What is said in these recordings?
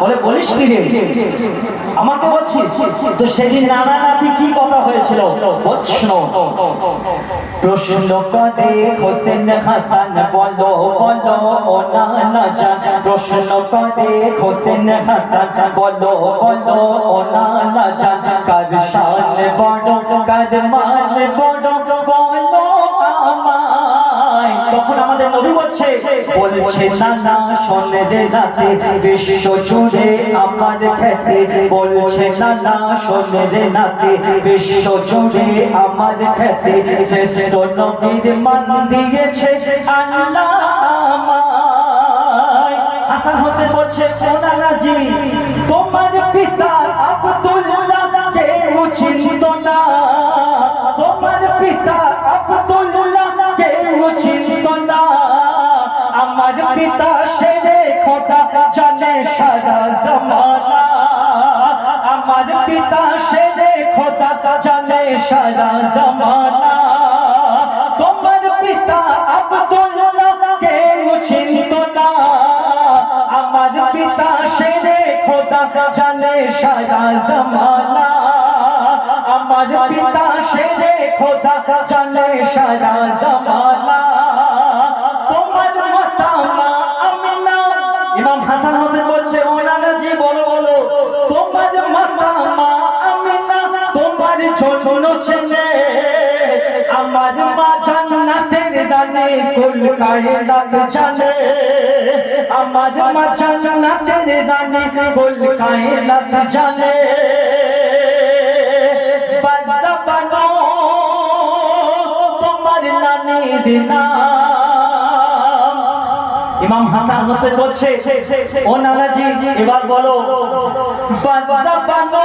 বলে, বলিস কি রে? আমাকে বলছিস, তো সেদিন নানা নাতি কি কথা হয়েছিল? বলছিল প্রশ্ন করে হোসেন হাসান বলো বলো, ও নানা জান। প্রশ্ন করে হোসেন হাসান বলো বলো, ও নানা জান। কার শান বড়, কার মান বড়, বলো তখন আমাদের নবী বলছে বলছে নানা শোনে রে রাতে বিশ্ব জুড়ে আমার খ্যাতি। বলছে নানা শোনে রে নাতে বিশ্ব জুড়ে আমার খ্যাতি। শ্রেষ্ঠ নবীর মান দিয়েছে আল্লাহ হাসান হোসেন বলছে ও নানাজি তোমার পিতা আব্দুল্লাহ পিতা শেরে খোদা জানে সারা জমানা। আমার পিতা শেরে খোদা জানে সারা জমানা। তোমার পিতা কেউ চিনত না। আমার পিতা শেরে খোদা জানে সারা জমানা। আমার পিতা শেরে খোদা জানে সারা জমানা। ছোট ছেলে, আমার মা জান্নাতের দানে কুল কায়নাত জানে। আমার মা জান্নাতের দানে কুল কায়নাত জানে। বাদা বানো, তোমার ইমাম হাসান হোসেন বলছে, ও নানাজি, এবার বলো বাদা বানো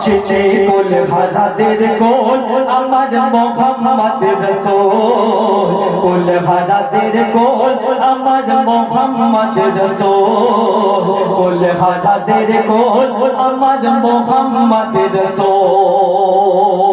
চিঠি কোল হারাদের কোল, আমার মোহাম্মদ রসূল। কোল হারাদের কোল, আমার মোহাম্মদ রসূল। কোল হারাদের কোল, আমার মোহাম্মদ রসূল।